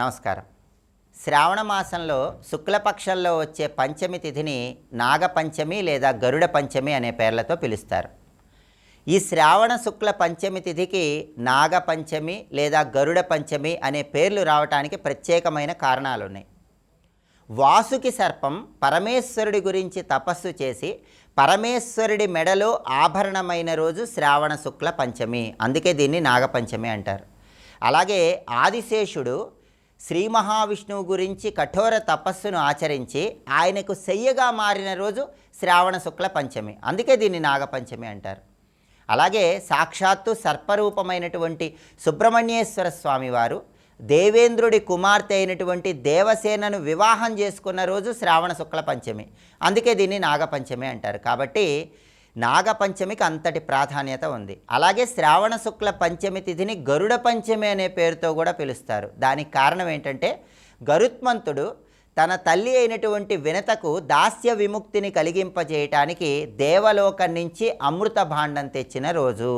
నమస్కారం. శ్రావణ మాసంలో శుక్లపక్షంలో వచ్చే పంచమి తిథిని నాగపంచమి లేదా గరుడ పంచమి అనే పేర్లతో పిలుస్తారు. ఈ శ్రావణ శుక్ల పంచమి తిథికి నాగపంచమి లేదా గరుడ పంచమి అనే పేర్లు రావటానికి ప్రత్యేకమైన కారణాలు ఉన్నాయి వాసుకి సర్పం పరమేశ్వరుడి గురించి తపస్సు చేసి పరమేశ్వరుడి మెడలో ఆభరణమైన రోజు శ్రావణ శుక్ల పంచమి అందుకే దీన్ని నాగపంచమి అంటారు. అలాగే ఆదిశేషుడు శ్రీ మహావిష్ణువు గురించి కఠోర తపస్సును ఆచరించి ఆయనకు శయ్యగా మారిన రోజు శ్రావణ శుక్ల పంచమి. అందుకే దీన్ని నాగపంచమి అంటారు. అలాగే సాక్షాత్తు సర్పరూపమైనటువంటి సుబ్రహ్మణ్యేశ్వర స్వామివారు దేవేంద్రుడి కుమార్తె అయినటువంటి దేవసేనను వివాహం చేసుకున్న రోజు శ్రావణ శుక్ల పంచమి. అందుకే దీన్ని నాగపంచమి అంటారు. కాబట్టి నాగపంచమికి అంతటి ప్రాధాన్యత ఉంది. అలాగే శ్రావణ శుక్ల పంచమి తిథిని గరుడ పంచమి అనే పేరుతో కూడా పిలుస్తారు. దానికి కారణం ఏంటంటే గరుత్మంతుడు తన తల్లి అయినటువంటి వినతకు దాస్య విముక్తిని కలిగింపజేయటానికి దేవలోకం నుంచి అమృత భాండం తెచ్చిన రోజు.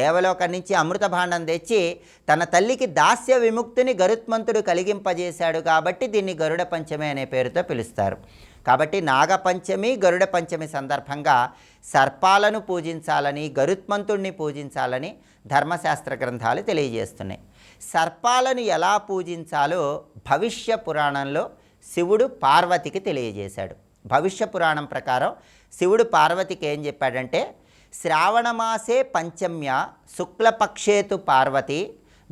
దేవలోకం నుంచి అమృత భాండం తెచ్చి తన తల్లికి దాస్య విముక్తిని గరుత్మంతుడు కలిగింపజేశాడు కాబట్టి దీన్ని గరుడ పంచమి అనే పేరుతో పిలుస్తారు. కాబట్టి నాగపంచమి గరుడ పంచమి సందర్భంగా సర్పాలను పూజించాలని గరుత్మంతుణ్ణి పూజించాలని ధర్మశాస్త్ర గ్రంథాలు తెలియజేస్తున్నాయి. సర్పాలను ఎలా పూజించాలో భవిష్య పురాణంలో శివుడు పార్వతికి తెలియజేశాడు. భవిష్య పురాణం ప్రకారం శివుడు పార్వతికి ఏం చెప్పాడంటే శ్రావణమాసే పంచమ్య శుక్లపక్షేతు పార్వతి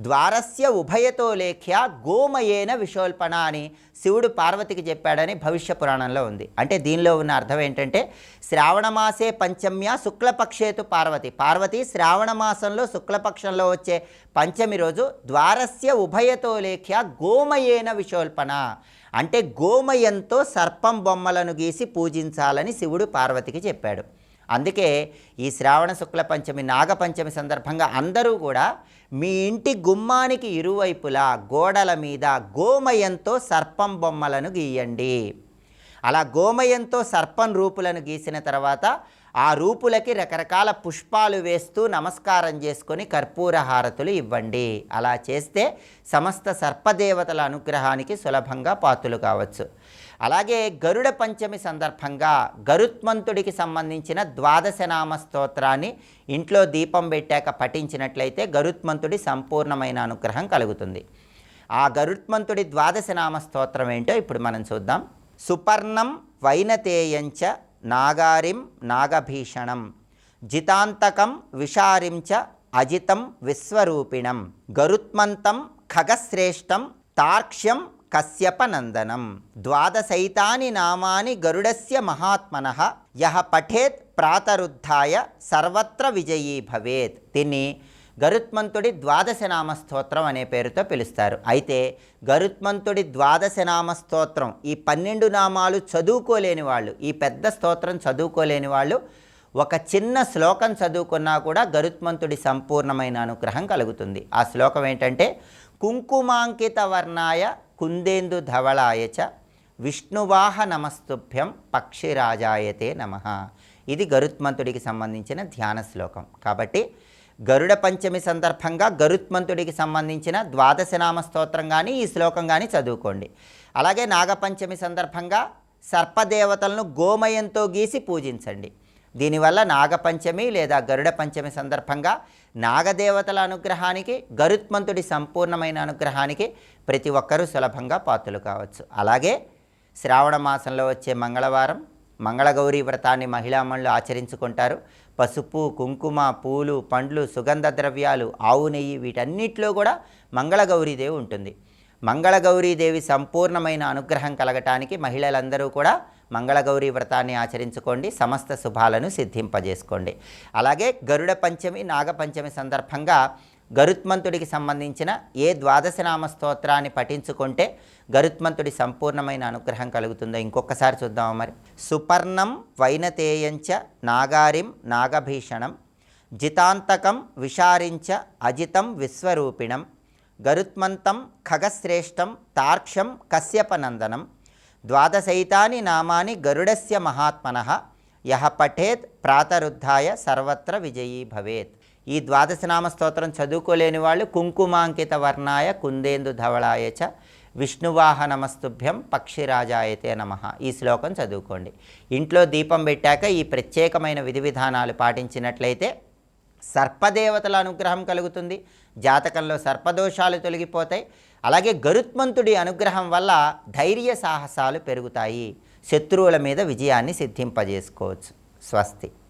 ద్వారస్య ఉభయతో లేఖ్య గోమయేన విశోల్పణ అని శివుడు పార్వతికి చెప్పాడని భవిష్య పురాణంలో ఉంది. అంటే దీనిలో ఉన్న అర్థం ఏంటంటే శ్రావణమాసే పంచమ్య శుక్లపక్షేతు పార్వతి. పార్వతి శ్రావణమాసంలో శుక్లపక్షంలో వచ్చే పంచమి రోజు ద్వారస్య ఉభయతో లేఖ్య గోమయేన విశోల్పణ అంటే గోమయంతో సర్పం బొమ్మలను గీసి పూజించాలని శివుడు పార్వతికి చెప్పాడు. అందుకే ఈ శ్రావణ శుక్ల పంచమి నాగపంచమి సందర్భంగా అందరూ కూడా మీ ఇంటి గుమ్మానికి ఇరువైపులా గోడల మీద గోమయంతో సర్పం బొమ్మలను గీయండి. అలా గోమయంతో సర్పం రూపులను గీసిన తర్వాత ఆ రూపులకి రకరకాల పుష్పాలు వేస్తూ నమస్కారం చేసుకొని కర్పూర హారతులు ఇవ్వండి. అలా చేస్తే సమస్త సర్పదేవతల అనుగ్రహానికి సులభంగా పాతులు కావచ్చు. అలాగే గరుడ పంచమి సందర్భంగా గరుత్మంతుడికి సంబంధించిన ద్వాదశనామ స్తోత్రాన్ని ఇంట్లో దీపం పెట్టాక పఠించినట్లయితే గరుత్మంతుడి సంపూర్ణమైన అనుగ్రహం కలుగుతుంది. ఆ గరుత్మంతుడి ద్వాదశనామ స్తోత్రం ఏంటో ఇప్పుడు మనం చూద్దాం. సుపర్ణం వైనతేయంచ నాగారిం నాగభీషణం జితాంతకం విషారించ అజితం విశ్వరూపిణం గరుత్మంతం ఖగశ్రేష్టం తార్క్ష్యం కశ్యపనందనం ద్వాదశైతాని నామాని గరుడస్య మహాత్మన యహ పఠేత్ ప్రాతరుద్ధాయ సర్వత్ర విజయీ భవేత్. దీన్ని గరుత్మంతుడి ద్వాదశనామ స్తోత్రం అనే పేరుతో పిలుస్తారు. అయితే గరుత్మంతుడి ద్వాదశనామ స్తోత్రం ఈ పన్నెండు నామాలు చదువుకోలేని వాళ్ళు ఈ పెద్ద స్తోత్రం చదువుకోలేని వాళ్ళు ఒక చిన్న శ్లోకం చదువుకున్నా కూడా గరుత్మంతుడి సంపూర్ణమైన అనుగ్రహం కలుగుతుంది. ఆ శ్లోకం ఏంటంటే కుంకుమాంకిత వర్ణాయ కుందేందు ధవళాయ చ విష్ణువాహ నమస్తుభ్యం పక్షిరాజాయతే నమ. ఇది గరుత్మంతుడికి సంబంధించిన ధ్యాన శ్లోకం. కాబట్టి గరుడ పంచమి సందర్భంగా గరుత్మంతుడికి సంబంధించిన ద్వాదశనామ స్తోత్రం కానీ ఈ శ్లోకం కానీ చదువుకోండి. అలాగే నాగపంచమి సందర్భంగా సర్పదేవతలను గోమయంతో గీసి పూజించండి. దీనివల్ల నాగపంచమి లేదా గరుడ పంచమి సందర్భంగా నాగదేవతల అనుగ్రహానికి గరుత్మంతుడి సంపూర్ణమైన అనుగ్రహానికి ప్రతి ఒక్కరూ సులభంగా పాత్రలు కావచ్చు. అలాగే శ్రావణ మాసంలో వచ్చే మంగళవారం మంగళగౌరీ వ్రతాన్ని మహిళామణులు ఆచరించుకుంటారు. పసుపు కుంకుమ పూలు పండ్లు సుగంధ ద్రవ్యాలు ఆవు నెయ్యి వీటన్నిటిలో కూడా మంగళగౌరీదేవి ఉంటుంది. మంగళగౌరీదేవి సంపూర్ణమైన అనుగ్రహం కలగటానికి మహిళలందరూ కూడా మంగళగౌరీ వ్రతాన్ని ఆచరించుకోండి సమస్త శుభాలను సిద్ధింపజేసుకోండి. అలాగే గరుడ పంచమి నాగపంచమి సందర్భంగా గరుత్మంతుడికి సంబంధించిన ఏ ద్వాదశనామ స్తోత్రాన్ని పఠించుకుంటే గరుత్మంతుడి సంపూర్ణమైన అనుగ్రహం కలుగుతుందో ఇంకొకసారి చూద్దామా మరి. సుపర్ణం వైనతేయంచ నాగారిం నాగభీషణం జితాంతకం విషారించ అజితం విశ్వరూపిణం గరుత్మంతం ఖగశ్రేష్టం తార్క్ష్యం కశ్యపనందనం ద్వాదశైతాని నామాని గరుడస్య మహాత్మన యహ పఠేత్ ప్రాతరుద్ధాయ సర్వత్ర విజయీ భవేత్. ఈ ద్వాదశనామ స్తోత్రం చదువుకోలేని వాళ్ళు కుంకుమాంకిత వర్ణాయ కుందేందు ధవళాయ చ విష్ణువాహనమస్తుభ్యం పక్షిరాజాయతే నమ. ఈ శ్లోకం చదువుకోండి. ఇంట్లో దీపం పెట్టాక ఈ ప్రత్యేకమైన విధి విధానాలు పాటించినట్లయితే సర్పదేవతల అనుగ్రహం కలుగుతుంది. జాతకంలో సర్పదోషాలు తొలగిపోతాయి. అలాగే గరుత్మంతుడి అనుగ్రహం వల్ల ధైర్య సాహసాలు పెరుగుతాయి. శత్రువుల మీద విజయాన్ని సిద్ధింపజేసుకోవచ్చు. స్వస్తి.